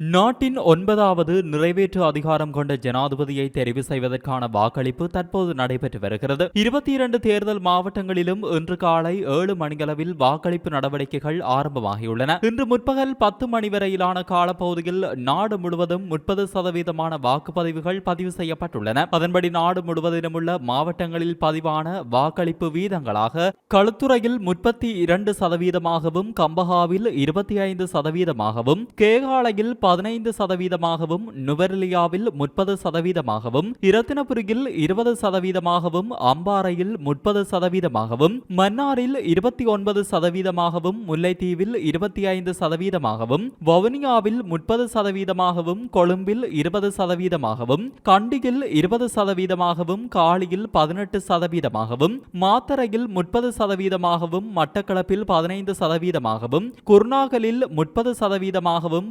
நாட்டின் ஒன்பதாவது நிறைவேற்று அதிகாரம் கொண்ட ஜனாதிபதியை தெரிவு செய்வதற்கான வாக்களிப்பு தற்போது நடைபெற்று வருகிறது. இருபத்தி இரண்டு தேர்தல் மாவட்டங்களிலும் இன்று காலை ஏழு மணியளவில் வாக்களிப்பு நடவடிக்கைகள் ஆரம்பமாகியுள்ளன. இன்று முற்பகல் பத்து மணி வரையிலான காலப்பகுதியில் நாடு முழுவதும் முப்பது சதவீதமான வாக்குப்பதிவுகள் பதிவு செய்யப்பட்டுள்ளன. அதன்படி நாடு முழுவதிலும் உள்ள மாவட்டங்களில் பதிவான வாக்களிப்பு வீதங்களாக களுத்துறையில் முப்பத்தி இரண்டு சதவீதமாகவும் கம்பஹாவில் இருபத்தி ஐந்து சதவீதமாகவும் கேகாலையில் பதினைந்து சதவீதமாகவும் நுவரெலியாவில் முப்பது சதவீதமாகவும் இரத்தினபுரியில் இருபது சதவீதமாகவும் அம்பாறையில் முப்பது சதவீதமாகவும் மன்னாரில் இருபத்தி ஒன்பது சதவீதமாகவும் முல்லைத்தீவில் இருபத்தி ஐந்து சதவீதமாகவும் வவுனியாவில் முப்பது சதவீதமாகவும் கொழும்பில் இருபது சதவீதமாகவும் கண்டியில் இருபது சதவீதமாகவும் காலியில் பதினெட்டு சதவீதமாகவும் மாத்தரையில் முப்பது சதவீதமாகவும் மட்டக்களப்பில் பதினைந்து சதவீதமாகவும் குர்நாகலில் முப்பது சதவீதமாகவும்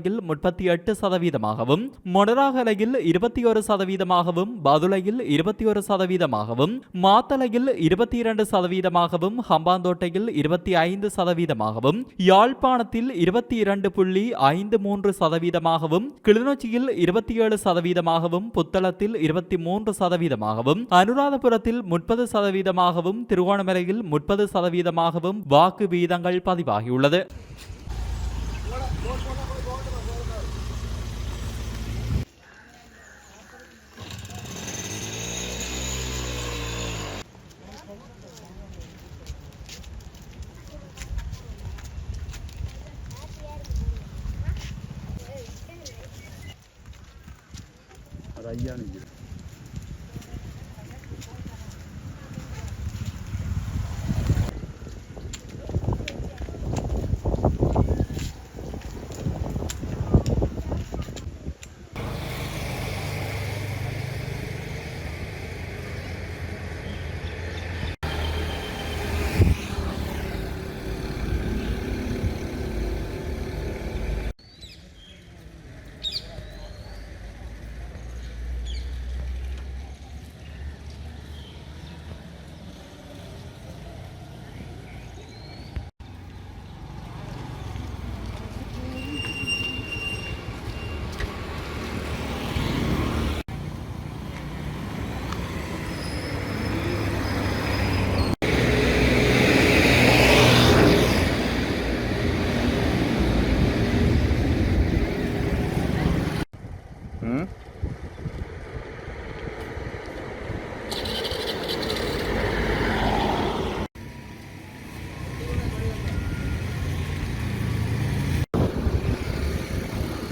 அலையில் முப்பத்தி எட்டு சதவீதமாகவும் மொனராகலையில் இருபத்தி ஒரு சதவீதமாகவும் பதுளையில் இருபத்தி ஒரு சதவீதமாகவும் மாத்தலையில் இருபத்தி இரண்டு சதவீதமாகவும் ஹம்பாந்தோட்டையில் இருபத்தி ஐந்து சதவீதமாகவும் யாழ்ப்பாணத்தில் இருபத்தி இரண்டு புள்ளி ஐந்து மூன்று சதவீதமாகவும் கிளிநொச்சியில் இருபத்தி ஏழு சதவீதமாகவும் புத்தளத்தில் இருபத்தி மூன்று சதவீதமாகவும் அனுராதபுரத்தில் முப்பது சதவீதமாகவும் திருகோணமலையில் முப்பது சதவீதமாகவும் வாக்கு வீதங்கள் பதிவாகியுள்ளது. കയ്യാണ് ഇത്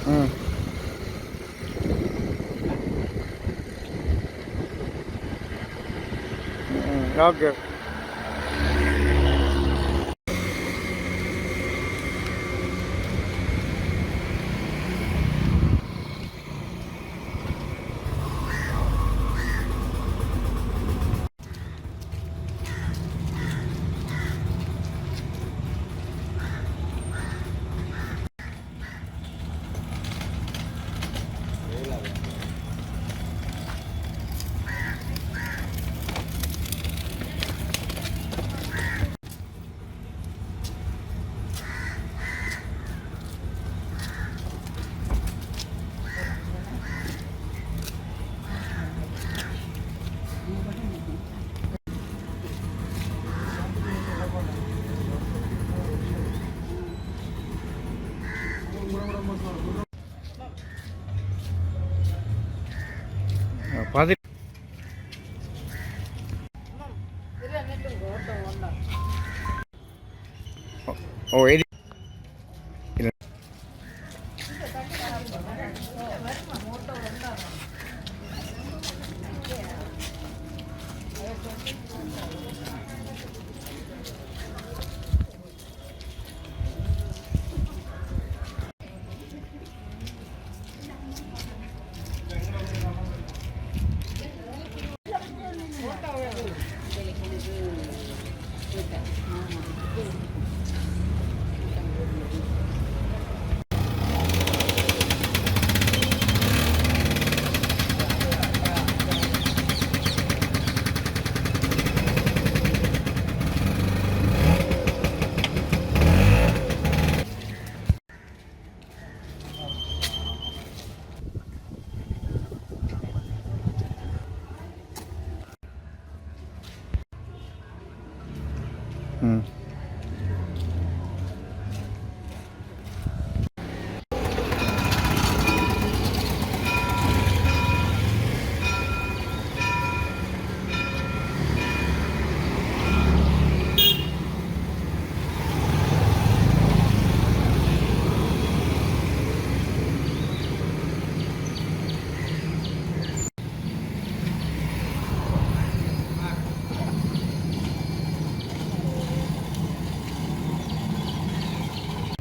Mm. Mm. Okay. பதி ஓ எரி